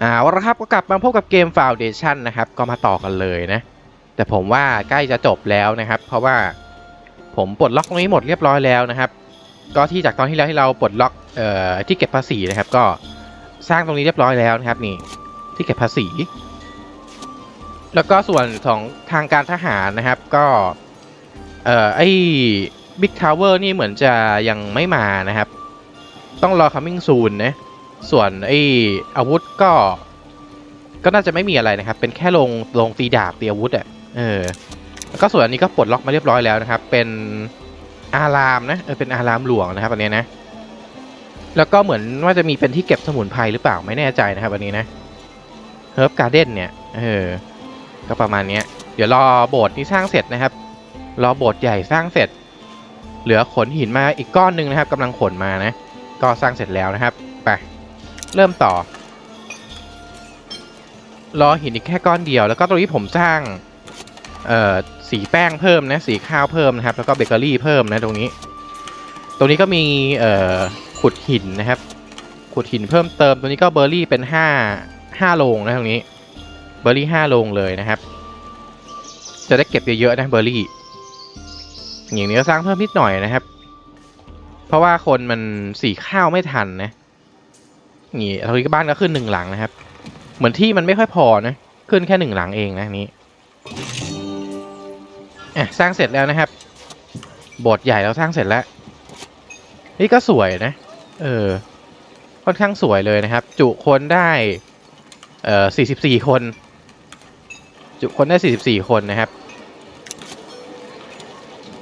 เอาละครับก็กลับมาพบกับเกม Foundation นะครับ ก็มาต่อกันเลยนะ แต่ผมว่าใกล้จะจบแล้วนะครับ เพราะว่าผมปลดล็อกตรงนี้หมดเรียบร้อยแล้วนะครับ ก็ที่จากตอนที่แล้วที่เราปลดล็อกเอ่อที่เก็บภาษีนะครับ ก็สร้างตรงนี้เรียบร้อยแล้วนะครับนี่ที่เก็บภาษี แล้วก็ส่วนของทางการทหารนะครับ ก็เอ่อไอ บิ๊กทาวเวอร์นี่เหมือนจะยังไม่มานะครับ ต้องรอ coming soon นะ ส่วนไอ้อาวุธก็ ก็น่าจะไม่มีอะไรนะครับ เป็นแค่ลงลงตีดาบตีอาวุธอะ่ะ เออ แล้วก็ส่วนอันนี้ก็ปลดล็อกมาเรียบร้อยแล้วนะครับ เป็นอารามนะ เออ เป็นอารามหลวงนะครับอันนี้นะ แล้วก็เหมือนว่าจะมีเป็นที่เก็บสมุนไพรหรือเปล่าไม่แน่ใจนะครับอันนี้นะ Herb Garden เดนเนี่ย เออ ก็ประมาณนี้ เดี๋ยวรอโบสถ์ที่สร้างเสร็จนะครับ รอโบสถ์ใหญ่สร้างเสร็จ เหลือขนหินมาอีกก้อนหนึ่งนะครับกำลังขนมานะ ก็สร้างเสร็จแล้วนะครับไปเริ่มต่อ รอหินอีกแค่ก้อนเดียว แล้วก็ตรงนี้ผมสร้างเอ่อสีแป้งเพิ่มนะสีข้าวเพิ่มนะครับ แล้วก็เบเกอรี่เพิ่มนะตรงนี้ ตรงนี้ก็มีเอ่อขุดหินนะครับ ขุดหินเพิ่มเติม ตรงนี้ก็เบอร์รี่เป็นห้าห้าโลงนะตรงนี้เบอร์รี่ห้าโลงเลยนะครับ จะได้เก็บเยอะๆนะเบอร์รี่ อย่างนี้ก็สร้างเพิ่มนิดหน่อยนะครับ เพราะว่าคนมันสีข้าวไม่ทันนะนี่ตรงนี้ก็บ้านก็ขึ้นหนึ่งหลังนะครับ เหมือนที่มันไม่ค่อยพอนะ ขึ้นแค่หนึ่งหลังเองนะนี้อะสร้างเสร็จแล้วนะครับบสถ์ใหญ่เราสร้างเสร็จแล้ว นี่ก็สวยนะ เออ ค่อนข้างสวยเลยนะครับ จุคนได้ เอ่อสี่สิบสี่คน จุคนได้สี่สิบสี่คนนะครับ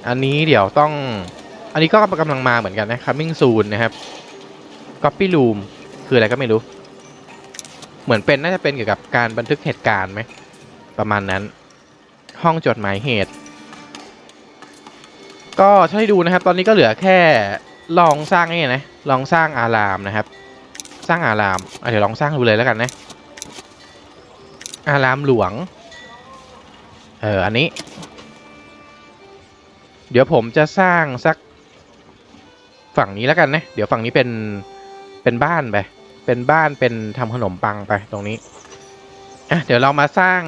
อันนี้เดี๋ยวต้อง อันนี้ก็กำลังมาเหมือนกันนะ coming soon นะครับ copy room คืออะไรก็ไม่รู้ เหมือนเป็นน่าจะเป็นเกี่ยวกับการบันทึกเหตุการณ์ไหม ประมาณนั้น ห้องจดหมายเหตุ ก็ถ้าให้ดูนะครับ ตอนนี้ก็เหลือแค่ลองสร้างนี่นะ ลองสร้างอารามนะครับ สร้างอารามเดี๋ยวลองสร้างดูเลยแล้วกันนะ อารามหลวง เออ อันนี้ เดี๋ยวผมจะสร้างสักฝั่งนี้แล้วกันนะ เดี๋ยวฝั่งนี้เป็นเป็นบ้านไป เป็นบ้านเป็นทำขนมปังไปตรงนี้อะเดี๋ยวเรามาสร้าง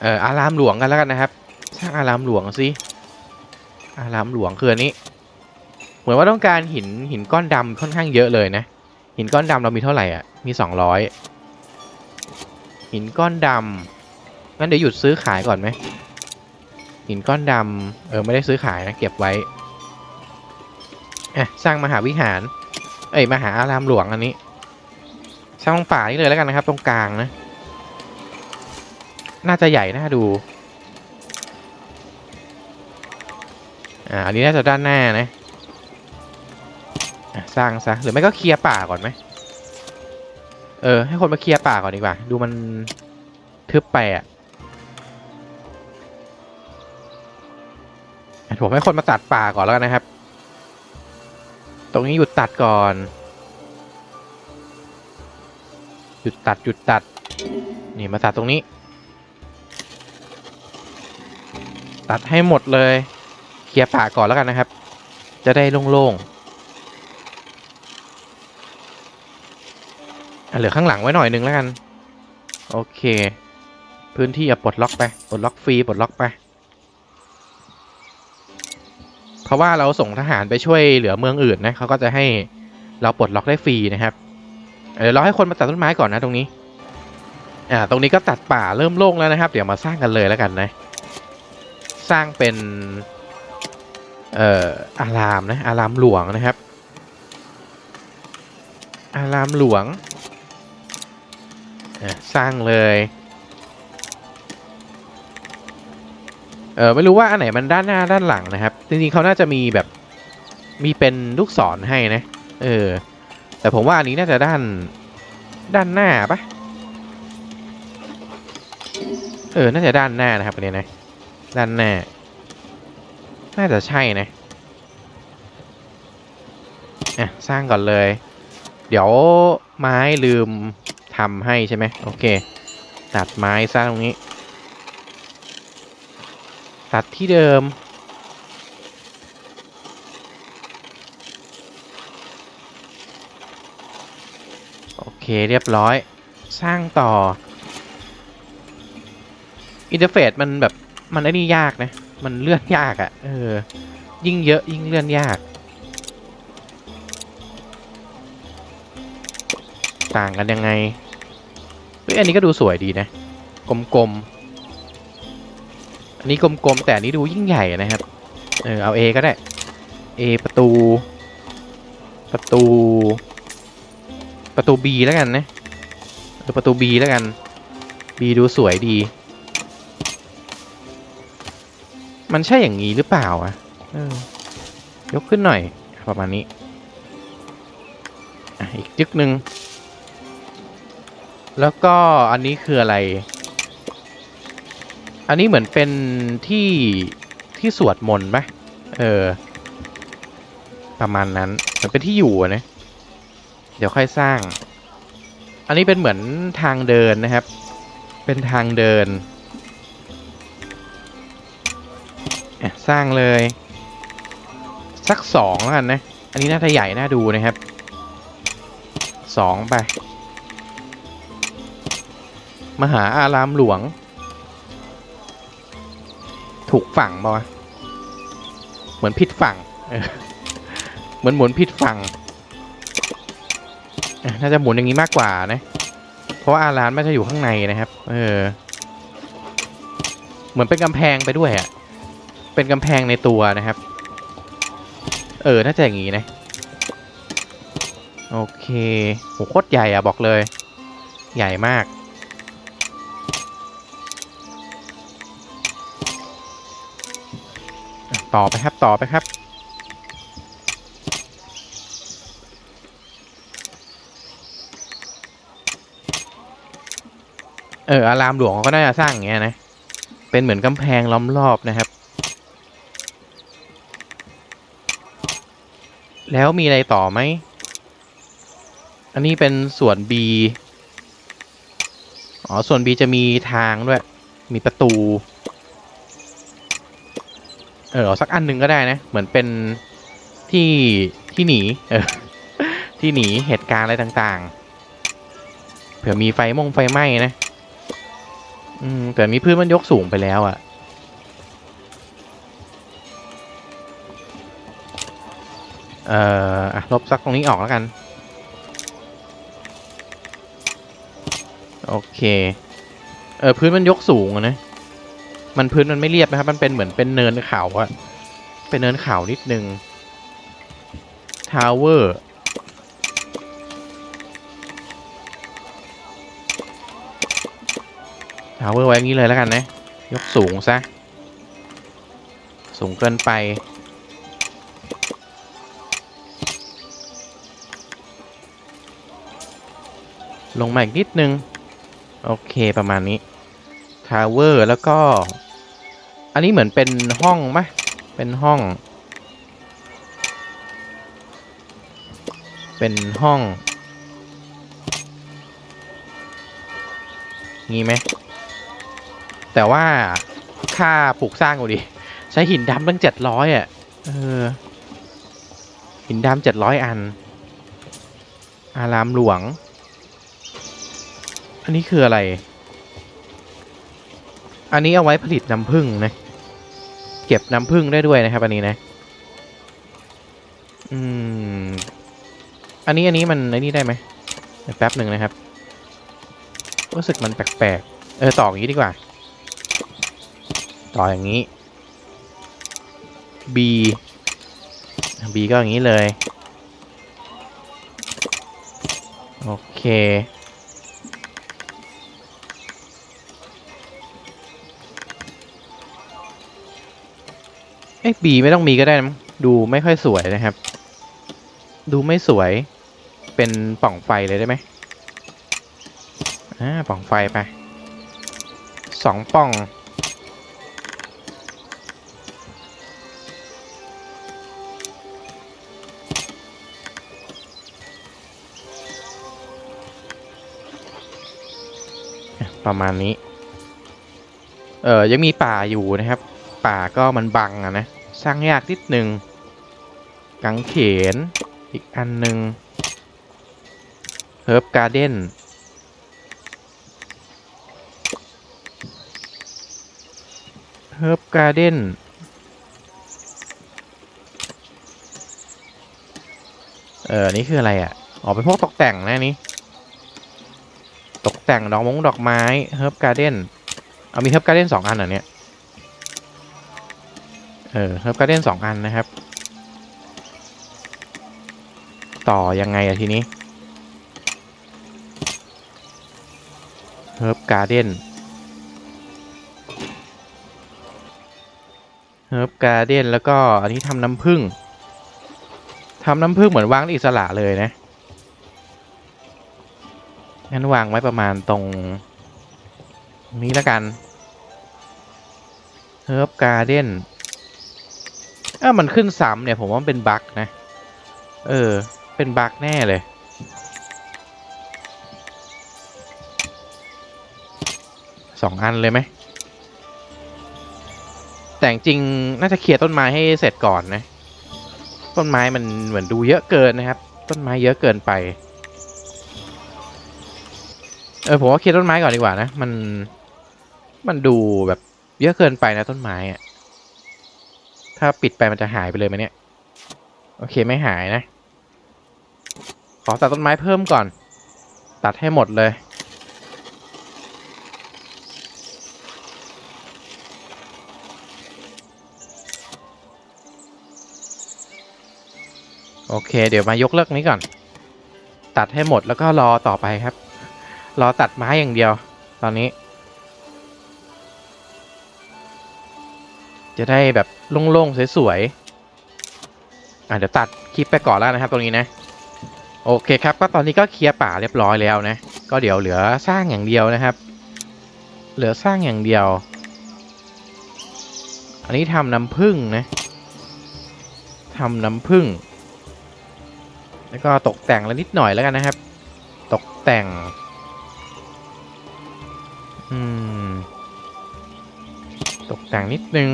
เอ่ออารามหลวงกันแล้วกันนะครับ สร้างอารามหลวงสิอารามหลวงคืออันนี้ เหมือนว่าต้องการหินหินก้อนดำค่อนข้างเยอะเลยนะ หินก้อนดำเรามีเท่าไหร่อะ มีสองร้อยหินก้อนดำงั้นเดี๋ยวหยุดซื้อขายก่อนไหม หินก้อนดำเออไม่ได้ซื้อขายนะเก็บไว้อะสร้างมหาวิหาร เอ้ยมหาอารามหลวงอันนี้ สร้างป่านี่เลยแล้วกันนะครับ ตรงกลางนะ น่าจะใหญ่น่าดูอ่าอันนี้น่าจะด้านหน้านะสร้างซะหรือไม่ก็เคลียร์ป่าก่อนไหมเออ ให้คนมาเคลียร์ป่าก่อนดีกว่า ดูมันทึบไปอะ ผมให้คนมาตัดป่าก่อนแล้วกันนะครับ ตรงนี้หยุดตัดก่อน หยุดตัดหยุดตัด นี่มาตัดตรงนี้ ตัดให้หมดเลย เคลียร์ป่าก่อนแล้วกันนะครับ จะได้โล่งๆอะเหลือข้างหลังไว้หน่อยนึงแล้วกัน โอเค พื้นที่อะปลดล็อกไป ปลดล็อกฟรี ปลดล็อกไป เพราะว่าเราส่งทหารไปช่วยเหลือเมืองอื่นนะเขาก็จะให้เราปลดล็อกได้ฟรีนะครับเดี๋ยวเราให้คนมาตัดต้นไม้ก่อนนะตรงนี้อ่าตรงนี้ก็ตัดป่าเริ่มโล่งแล้วนะครับ เดี๋ยวมาสร้างกันเลยแล้วกันนะ สร้างเป็นเอ่ออารามนะอารามหลวงนะครับ อารามหลวงอะสร้างเลย เออไม่รู้ว่าอันไหนมันด้านหน้าด้านหลังนะครับ จริงๆเขาน่าจะมีแบบมีเป็นลูกศรให้นะ เออ แต่ผมว่าอันนี้น่าจะด้านด้านหน้าปะเออ น่าจะด้านหน้านะครับอันนี้นะ ด้านหน้า น่าจะใช่นะอะสร้างก่อนเลย เดี๋ยวไม้ลืมทำให้ใช่ไหมโอเค ตัดไม้สร้างตรงนี้ ตัดที่เดิม โอเคเรียบร้อย สร้างต่อ อินเทอร์เฟซมันแบบ มันไอ้นี่ยากนะ มันเลื่อนยากอะ่ะ เออ ยิ่งเยอะยิ่งเลื่อนยาก ต่างกันยังไงเฮ้ยอันนี้ก็ดูสวยดีนะ กลม อันนี้กลมๆแต่อันนี้ดูยิ่งใหญ่นะครับ เออเอา A ก็ได้ A ประตู ประตู ประตู B แล้วกันนะเออประตู B แล้วกัน B ดูสวยดี มันใช่อย่างนี้หรือเปล่าอะออยกขึ้นหน่อยประมาณนี้อีกจึกหนึ่งแล้วก็อันนี้คืออะไร อันนี้เหมือนเป็นที่ที่สวดมนต์ไหมเออ ประมาณนั้นเหมือนเป็นที่อยู่นะ เดี๋ยวค่อยสร้าง อันนี้เป็นเหมือนทางเดินนะครับ เป็นทางเดิน สร้างเลย สักสองแล้วกันนะ อันนี้น่าจะใหญ่น่าดูนะครับ สองไป มหาอารามหลวง ถูกฝั่งปะวะเหมือนผิดฝั่งเหมือนหมุนผิดฝั่งน่าจะหมุนอย่างนี้มากกว่านะ เพราะว่าอารามมันจะอยู่ข้างในนะครับ เออ เหมือนเป็นกำแพงไปด้วยอะ่ะเป็นกำแพงในตัวนะครับ เออ น่าจะอย่างนี้นะ โอเคโหโคตรใหญ่อะบอกเลย ใหญ่มาก ต่อไปครับต่อไปครับ เอออารามหลวงเขาก็น่าจะสร้างอย่างเงี้ยนะ เป็นเหมือนกำแพงล้อมรอบนะครับ แล้วมีอะไรต่อไหม อันนี้เป็นส่วน B อ๋อ ส่วน B จะมีทางด้วย มีประตู เออสักอันหนึ่งก็ได้นะ เหมือนเป็นที่ที่หนี เออ ที่หนีเหตุการณ์อะไรต่างๆ เผื่อมีไฟมงไฟไหม้นะ อืม แต่มีพื้นมันยกสูงไปแล้วอะ่ะ เอ่ออะลบซักตรงนี้ออกแล้วกัน โอเค เออพื้นมันยกสูงนะ มันพื้นมันไม่เรียบนะครับ มันเป็นเหมือนเป็นเนินเขาอะเป็นเนินเขานิดนึง ทาวเวอร์ ทาวเวอร์ไว้งนี้เลยแล้วกันนะ ยกสูงซะ สูงเกินไป ลงมาอีกนิดนึง โอเคประมาณนี้ ทาวเวอร์แล้วก็ อันนี้เหมือนเป็นห้องไหมเป็นห้อง เป็นห้องงี้ไหมแต่ว่าค่าปลูกสร้างกูดิ ใช้หินดำตั้งเจ็ดร้อยอะเออหินดำเจ็ดร้อยอัน อารามหลวง อันนี้คืออะไร อันนี้เอาไว้ผลิตน้ำผึ้งนะ เก็บน้ำผึ้งได้ด้วยนะครับ อันนี้นะ อืม อันนี้อันนี้มันไอ้นี่ได้ไหมแป๊บหนึ่งนะครับ รู้สึกมันแปลกๆ เออต่ออย่างนี้ดีกว่า ต่ออย่างนี้ B B ก็อย่างนี้เลย โอเค อ้ย B ไม่ต้องมีก็ได้นะดูไม่ค่อยสวยนะครับ ดูไม่สวย เป็นป่องไฟเลยได้ไหมอ่าป่องไฟไปสองป่องประมาณนี้ เออยังมีป่าอยู่นะครับ ป่าก็มันบังอะนะ สร้างยากนิดนึงกังเขน อีกอันหนึ่งเฮิร์บการ์เด้นเฮิร์บการ์เด้นเออ นี่คืออะไรอะอ๋อเป็นพวกตกแต่งนะนนี้ ตกแต่งดอกมงดอกไม้ เฮิร์บการ์เด้น เอามีเฮิร์บการ์เด้นสองอันเหรอเนี่ย เออเฮิร์บการ์เด้นสองอันนะครับ ต่อยังไงอะทีนี้เฮิร์บการ์เด้นเฮิร์บการ์เด้นแล้วก็อันนี้ทำน้ำผึ้งทำน้ำผึ้งเหมือนวางอิสระเลยนะ งั้นวางไว้ประมาณตรง นี้แล้วกันเฮิร์บการ์เด้น ออมันขึ้นซ้ำเนี่ย ผมว่ามันเป็นบั๊กนะ เออ เป็นบั๊กแน่เลย สองอันเลยไหม แต่จริงน่าจะเคลียร์ต้นไม้ให้เสร็จก่อนนะ ต้นไม้มันเหมือนดูเยอะเกินนะครับ ต้นไม้เยอะเกินไป เออผมว่าเคลียร์ต้นไม้ก่อนดีกว่านะ มัน มันดูแบบเยอะเกินไปนะต้นไม้อะ ถ้าปิดไปมันจะหายไปเลยไหมเนี่ย โอเคไม่หายนะ ขอตัดต้นไม้เพิ่มก่อน ตัดให้หมดเลย โอเค เดี๋ยวมายกเลิกนี้ก่อน ตัดให้หมดแล้วก็รอต่อไปครับ รอตัดไม้อย่างเดียว ตอนนี้ จะได้แบบโล่งๆสวยๆอะเดี๋ยวตัดคลิปไปก่อนแล้วนะครับ ตรงนี้นะ โอเคครับ ก็ตอนนี้ก็เคลียร์ป่าเรียบร้อยแล้วนะ ก็เดี๋ยวเหลือสร้างอย่างเดียวนะครับ เหลือสร้างอย่างเดียว อันนี้ทำน้ำผึ้งนะทำน้ำผึ้งแล้วก็ตกแต่งแล้วนิดหน่อยแล้วกันนะครับ ตกแต่ง อืม ตกแต่งนิดนึง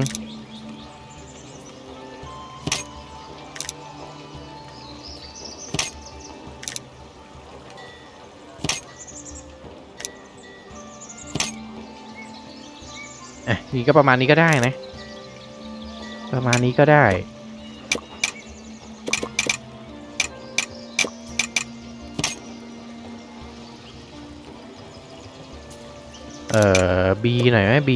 อะนี่ก็ประมาณนี้ก็ได้นะ ประมาณนี้ก็ได้ เอ่อ B หน่อยไหม B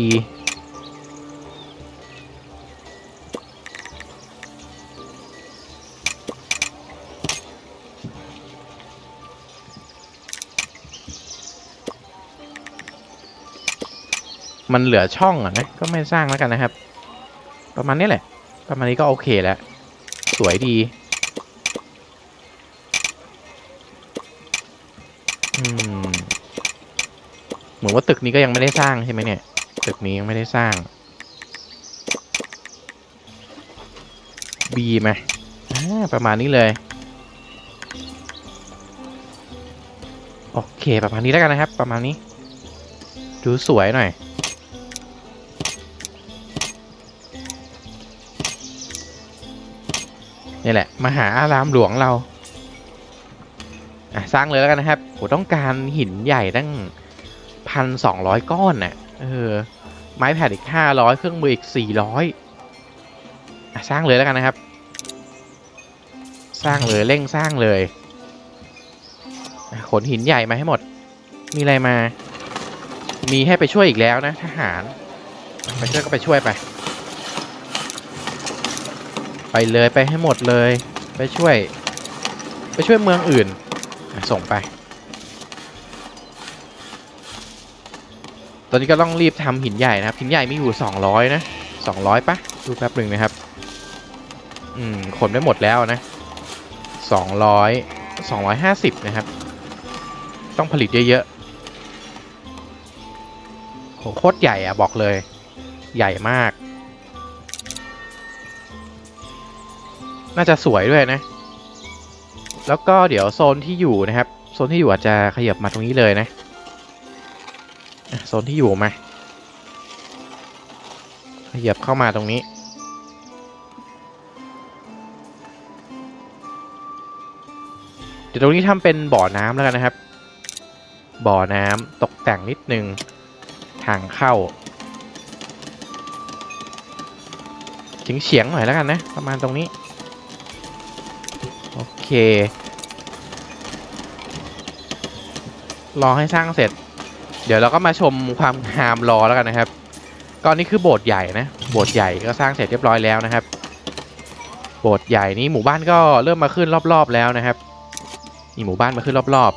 มันเหลือช่องอะนะก็ไม่สร้างแล้วกันนะครับ ประมาณนี้แหละ ประมาณนี้ก็โอเคแล้ว สวยดีเหมือนว่าตึกนี้ก็ยังไม่ได้สร้างใช่ไหมเนี่ย ตึกนี้ยังไม่ได้สร้าง B ไหมประมาณนี้เลย โอเคประมาณนี้แล้วกันนะครับ ประมาณนี้ ดูสวยหน่อย นี่แหละมาหาอารามหลวงเราอะสร้างเลยแล้วกันนะครับผมต้องการหินใหญ่ตั้งพันสองร้อยก้อนน่ะเออไม้แผ่นอีกห้าร้อยเครื่องมืออีกสี่ร้อยอะสร้างเลยแล้วกันนะครับ สร้างเลยเร่งสร้างเลยขนหินใหญ่มาให้หมด มีอะไรมา มีให้ไปช่วยอีกแล้วนะทหาร ไปช่วยก็ไปช่วยไป ไปเลยไปให้หมดเลย ไปช่วย ไปช่วยเมืองอื่น ส่งไป ตอนนี้ก็ต้องรีบทำหินใหญ่นะครับ หินใหญ่มีอยู่สองร้อยนะสองร้อยปะดูแป๊บหนึ่งนะครับ อืมขนไปหมดแล้วนะสองร้อยสองร้อยห้าสิบนะครับ ต้องผลิตเยอะๆโคตรใหญ่อะบอกเลย ใหญ่มาก น่าจะสวยด้วยนะ แล้วก็เดี๋ยวโซนที่อยู่นะครับ โซนที่อยู่อาจจะขยับมาตรงนี้เลยนะ โซนที่อยู่มา ขยับเข้ามาตรงนี้เดี๋ยวตรงนี้ทำเป็นบ่อน้ำแล้วกันนะครับ บ่อน้ำตกแต่งนิดนึงทางเข้าเฉียงเฉียงๆหน่อยแล้วกันนะ ประมาณตรงนี้ รอให้สร้างเสร็จ เดี๋ยวเราก็มาชมความงามรอแล้วกันนะครับก็อนนี้คือโบสถ์ใหญ่นะ โบสถ์ใหญ่ก็สร้างเสร็จเรียบร้อยแล้วนะครับ โบสถ์ใหญ่นี้หมู่บ้านก็เริ่มมาขึ้นรอบๆแล้วนะครับมีหมู่บ้านมาขึ้นรอบ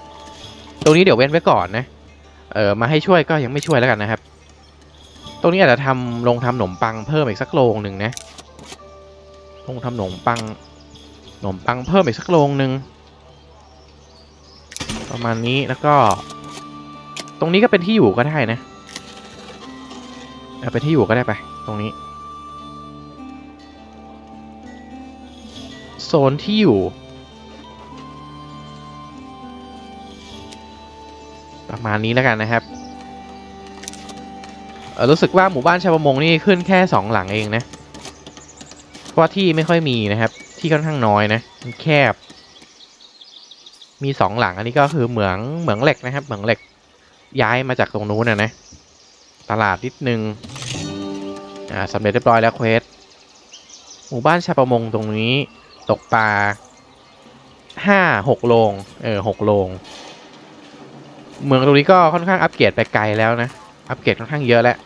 ๆ ตรงนี้เดี๋ยวเว้นไว้ก่อนนะ เออมาให้ช่วยก็ยังไม่ช่วยแล้วกันนะครับ ตรงนี้อาจจะทำลงทำขนมปังเพิ่มอีกสักโรงหนึ่งนะลงทำขนมปัง ขนมปังเพิ่มอีกสักโรงหนึ่งประมาณนี้แล้วก็ ตรงนี้ก็เป็นที่อยู่ก็ได้นะเอาไปนที่อยู่ก็ได้ไป ตรงนี้ โซนที่อยู่ ประมาณนี้แล้วกันนะครับรู้สึกว่าหมู่บ้านชาวประมงนี่ขึ้นแค่สองหลังเองนะ เพราะที่ไม่ค่อยมีนะครับ ที่ค่อนข้างน้อยนะมันแคบ มีสองหลังอันนี้ก็คือเหมืองเหมืองเหล็กนะครับ เหมืองเหล็กย้ายมาจากตรงนู้นนะนะ ตลาดนิดนึง อ่าสำเร็จเรียบร้อยแล้วเควส หมู่บ้านชาวประมงตรงนี้ ตกปลาห้าหกโรงเออหกโรงเมืองตรงนี้ก็ค่อนข้างอัปเกรดไปไกลแล้วนะ อัปเกรดค่อนข้างเยอะแล้ว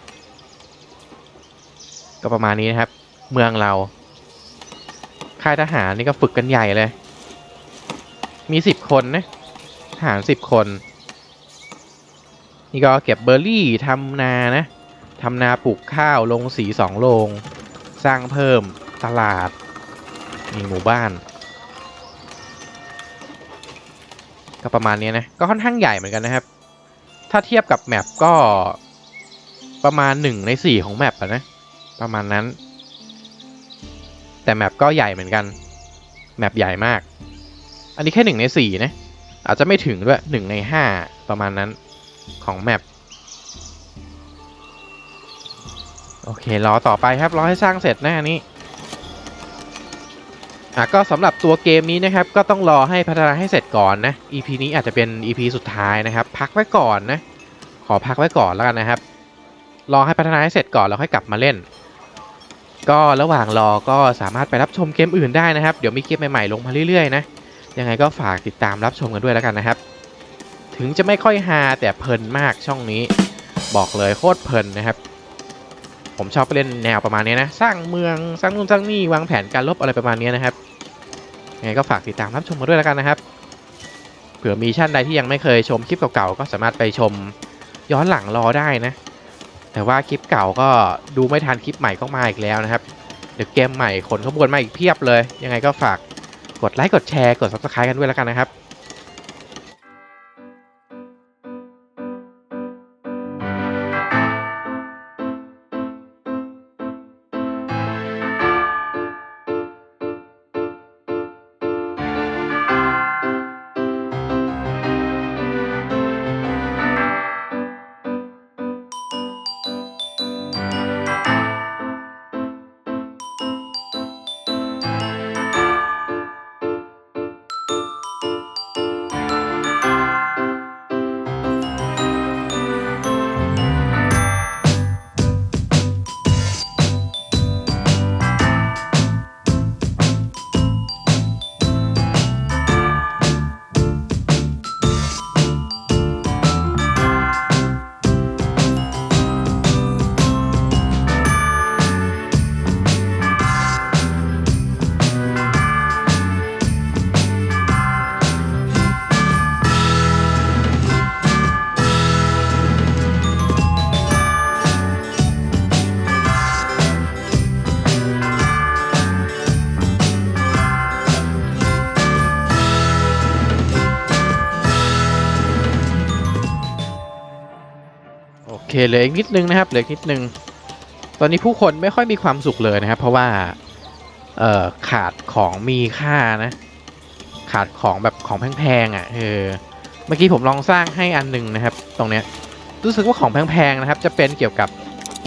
ก็ประมาณนี้นะครับ เมืองเรา ค่ายทหารนี่ก็ฝึกกันใหญ่เลย มีสิบคนนะทหารสิบคน นี่ก็เก็บเบอร์รี่ทำนานะทำนาปลูกข้าวลงสีสองโรงสร้างเพิ่มตลาด มีหมู่บ้าน ก็ประมาณนี้นะ ก็ค่อนข้างใหญ่เหมือนกันนะครับ ถ้าเทียบกับแมปก็ประมาณหนึ่งในสี่ของแมปอะนะ ประมาณนั้น แต่แมปก็ใหญ่เหมือนกัน แมปใหญ่มาก อันนี้แค่หนึ่งในสี่นะ อาจจะไม่ถึงด้วยหนึ่งในห้าประมาณนั้นของแมปโอเค รอต่อไปครับรอให้สร้างเสร็จนะอันนี้อะก็สำหรับตัวเกมนี้นะครับ ก็ต้องรอให้พัฒนาให้เสร็จก่อนนะ EP นี้อาจจะเป็น EP สุดท้ายนะครับ พักไว้ก่อนนะ ขอพักไว้ก่อนแล้วกันนะครับ รอให้พัฒนาให้เสร็จก่อนแล้วค่อยกลับมาเล่น ก็ระหว่างรอก็สามารถไปรับชมเกมอื่นได้นะครับ เดี๋ยวมีเกมใหม่ๆลงมาเรื่อยๆนะยังไงก็ฝากติดตามรับชมกันด้วยแล้วกันนะครับ ถึงจะไม่ค่อยฮาแต่เพลินมากช่องนี้ บอกเลยโคตรเพลินนะครับ ผมชอบไปเล่นแนวประมาณนี้นะ สร้างเมืองสร้างนู่นสร้างนี่วางแผนการลบอะไรประมาณนี้นะครับยังไงก็ฝากติดตามรับชมมาด้วยแล้วกันนะครับเผื่อมีท่นใดที่ยังไม่เคยชมคลิปเก่าๆก็สามารถไปชมย้อนหลังรอได้นะ แต่ว่าคลิปเก่าก็ดูไม่ทันคลิปใหม่ก็มาอีกแล้วนะครับ เดี๋ยวเกมใหม่ขนขบวนมาอีกเพียบเลย ยังไงก็ฝากกดไลค์กดแชร์กด subscribe กันด้วยแล้วกันนะครับ เหลืออีกนิดนึงนะครับเหลืออีกนิดนึง ตอนนี้ผู้คนไม่ค่อยมีความสุขเลยนะครับ เพราะว่าเอ่อขาดของมีค่านะ ขาดของแบบของแพงๆอะเออเมื่อกี้ผมลองสร้างให้อันหนึงนะครับ ตรงเนี้ยรู้สึกว่าของแพงๆนะครับ จะเป็นเกี่ยวกับ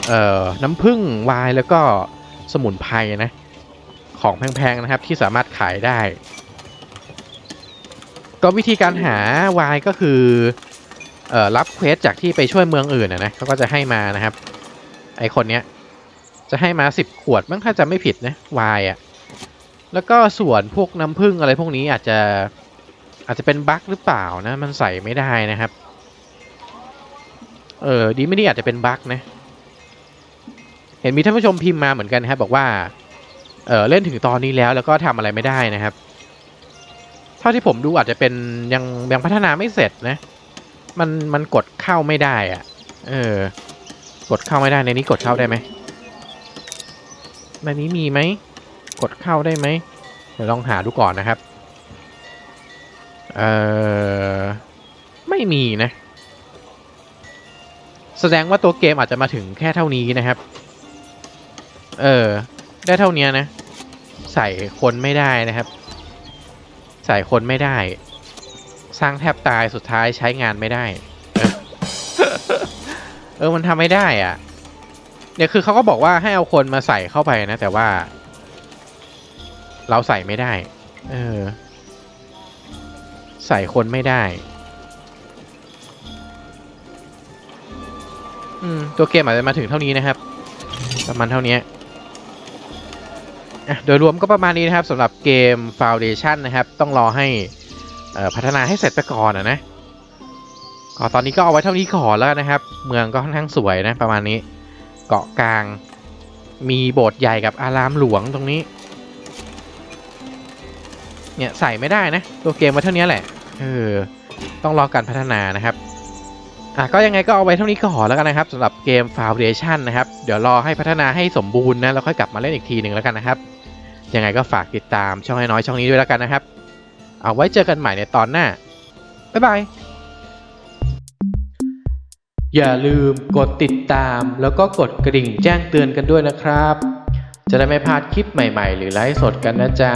เอ่อน้ำผึ้งวน์แล้วก็สมุนไพรนะ ของแพงๆนะครับที่สามารถขายได้ ก็วิธีการหาวายก็คือ รับเควสจากที่ไปช่วยเมืองอื่นนะนะเขาก็จะให้มานะครับ ไอคนเนี้ยจะให้มาสิบขวดมั้งถ้าจะไม่ผิดนะวายอะแล้วก็ส่วนพวกน้ำผึ้งอะไรพวกนี้อาจจะอาจจะเป็นบั๊กหรือเปล่านะ มันใส่ไม่ได้นะครับ เออดีไม่ดีอาจจะเป็นบั๊กนะ เห็นมีท่านผู้ชมพิมพ์มาเหมือนกันนะครับบอกว่า เออเล่นถึงตอนนี้แล้วแล้วก็ทำอะไรไม่ได้นะครับ เท่าที่ผมดูอาจจะเป็นยังยังพัฒนาไม่เสร็จนะ มันมันกดเข้าไม่ได้อะเออ กดเข้าไม่ได้ในนี้กดเข้าได้ไหมในนี้มีไหม กดเข้าได้ไหมเดี๋ยวลองหาดูก่อนนะครับ เออไม่มีนะ แสดงว่าตัวเกมอาจจะมาถึงแค่เท่านี้นะครับ เออ ได้เท่านี้นะ ใส่คนไม่ได้นะครับ ใส่คนไม่ได้ สร้างแทบตายสุดท้ายใช้งานไม่ได้เออเออมันทำไม่ได้อะ เนี่ยคือเขาก็บอกว่าให้เอาคนมาใส่เข้าไปนะ แต่ว่า เราใส่ไม่ได้ เออ ใส่คนไม่ได้ อืม ตัวเกมอาจจะมาถึงเท่านี้นะครับ ประมาณเท่านี้โดยรวมก็ประมาณนี้นะครับสำหรับเกม Foundation นะครับ ต้องรอให้ พัฒนาให้เสร็จไปก่อนอะนะก็ตอนนี้ก็เอาไว้เท่านี้ก่อนแล้วนะครับ เมืองก็ค่อนข้างสวยนะประมาณนี้ เกาะกลาง มีโบสถ์ใหญ่กับอารามหลวงตรงนี้ เนี่ยใส่ไม่ได้นะ ตัวเกมมาเท่านี้แหละ เออ ต้องรอการพัฒนานะครับ อะก็ยังไงก็เอาไว้เท่านี้ก่อนแล้วกันนะครับสำหรับเกม Foundation นะครับ เดี๋ยวรอให้พัฒนาให้สมบูรณ์นะแล้วค่อยกลับมาเล่นอีกทีหนึ่งแล้วกันนะครับ ยังไงก็ฝากติดตามช่องให้น้อยช่องนี้ด้วยแล้วกันนะครับ เอาไว้เจอกันใหม่ในตอนหน้า บ๊ายบาย อย่าลืมกดติดตามแล้วก็กดกระดิ่งแจ้งเตือนกันด้วยนะครับ จะได้ไม่พลาดคลิปใหม่ ๆ หรือไลฟ์สดกันนะจ๊ะ